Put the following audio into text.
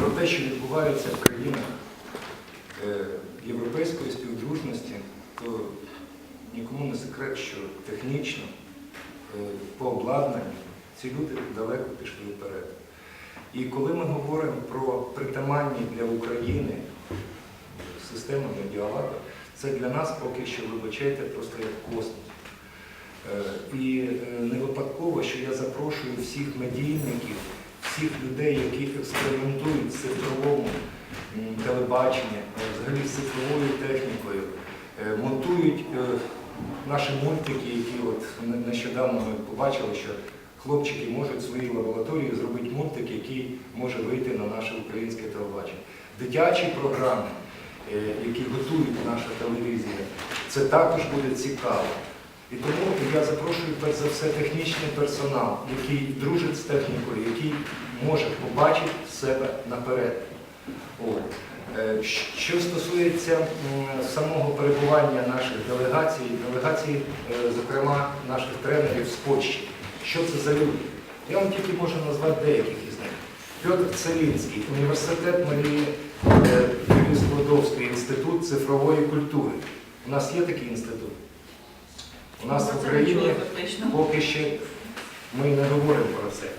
про те, що відбувається в країнах е, європейської співдружності, то нікому не секрет, що технічно, е, по обладнанню ці люди далеко пішли вперед. І коли ми говоримо про притаманні для України системи медіалабу, це для нас поки що, вибачайте, просто як космос. Е, І не випадково, що я запрошую всіх медійників, всіх людей, які експериментують з цифровому телебаченням, е, взагалі з цифровою технікою, е, монтують е, наші мультики, які от нещодавно ми побачили, що хлопчики можуть в своїй лабораторії зробити мультик, який може вийти на наше українське телебачення. Дитячі програми, які готують наша телевізія, це також буде цікаво. І тому я запрошую перш за все технічний персонал, який дружить з технікою, який може побачити себе наперед. От. Е, Що стосується самого перебування наших делегацій, делегацій, е, зокрема наших тренерів з Польщі, що це за люди? Я вам тільки можу назвати деяких із них. Петр Целінський, університет Марії е, Складовської, інститут цифрової культури. У нас є такий інститут? У нас в Україні поки ще ми не говоримо про це.